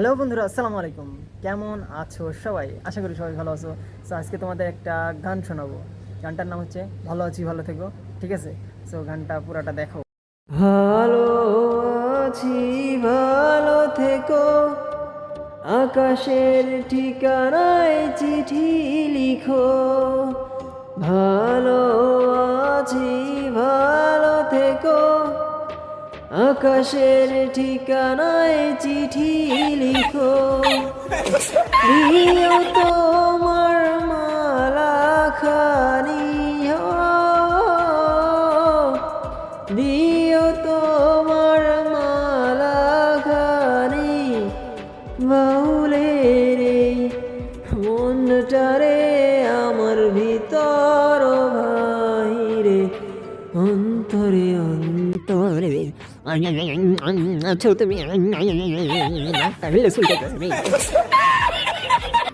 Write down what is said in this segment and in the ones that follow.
Hello বন্ধুরা, আসসালামু আলাইকুম। কেমন আছো সবাই? আশা করি সবাই ভালো আছো। সো আজকে তোমাদের একটা গান শোনাবো। গানটার নাম হচ্ছে ভালো আছি, ভালো থেকো ঠিক আছে? সো গানটা পুরাটা দেখো। ভালো আছি, ভালো থেকো আকাশের ঠিকানায় চিঠি লিখো। ভালো আছি, ভালো থেকো আকাশের ঠিকানায় চিঠি প্রিয় তোমার মালা খানি দিও তোমার মালা খানি বাউলের এই মনটারে আমার ভিতর ভাইরে অন্তরে অন্তরে আচ্ছা তুমি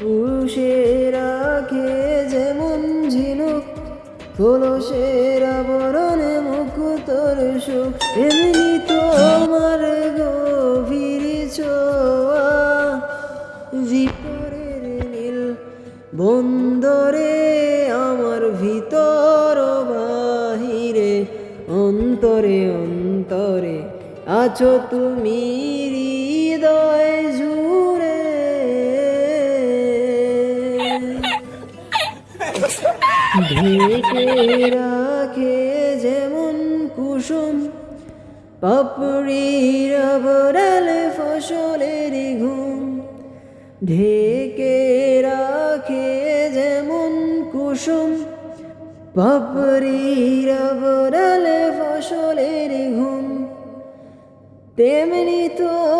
পুষে রাখে যেমন ঝিনুক খোলসের আবরণ মুকুতর সুখ এমনি তোমার গভীর ছোয়া। ভিতরের নীল বন্দরে আমার ভিতর বাহিরে, অন্তরে অন্তরে আছো তুমি হৃদয় জুড়ে। ঢেকে রাখে যেমন কুসুম। পাপড়ির বরাল ফসলের ঘুম। ঢেকে রাখে যেমন কুসুম। পাপড়ির বরাল ফসলের ঘুম। তেমনি তোমার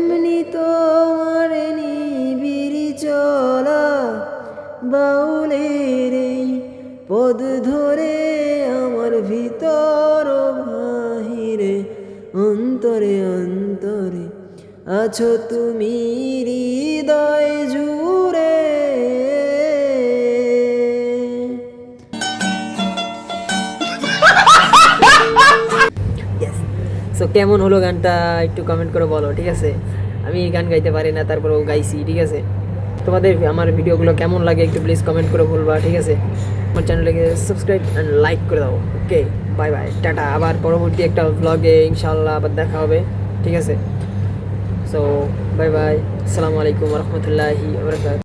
তেমনি তোমার নিবিড়ি চলা। বাউলের পদ ধরে আমার ভিতর বাহিরে, অন্তরে অন্তরে আছো তুমি হৃদয় জুড়ে। সো কেমন হলো গানটা একটু কমেন্ট করে বলো, ঠিক আছে? আমি গান গাইতে পারি না, তারপরেও গাইছি, ঠিক আছে? তোমাদের আমার ভিডিওগুলো কেমন লাগে একটু প্লিজ কমেন্ট করে বলবা, ঠিক আছে? আমার চ্যানেলটাকে সাবস্ক্রাইব অ্যান্ড লাইক করে দাও ওকে বাই বাই টাটা, আবার পরবর্তী একটা ব্লগে ইনশাল্লাহ আবার দেখা হবে, ঠিক আছে? সো বাই বাই আসসালামু আলাইকুম রহমতুল্লাহি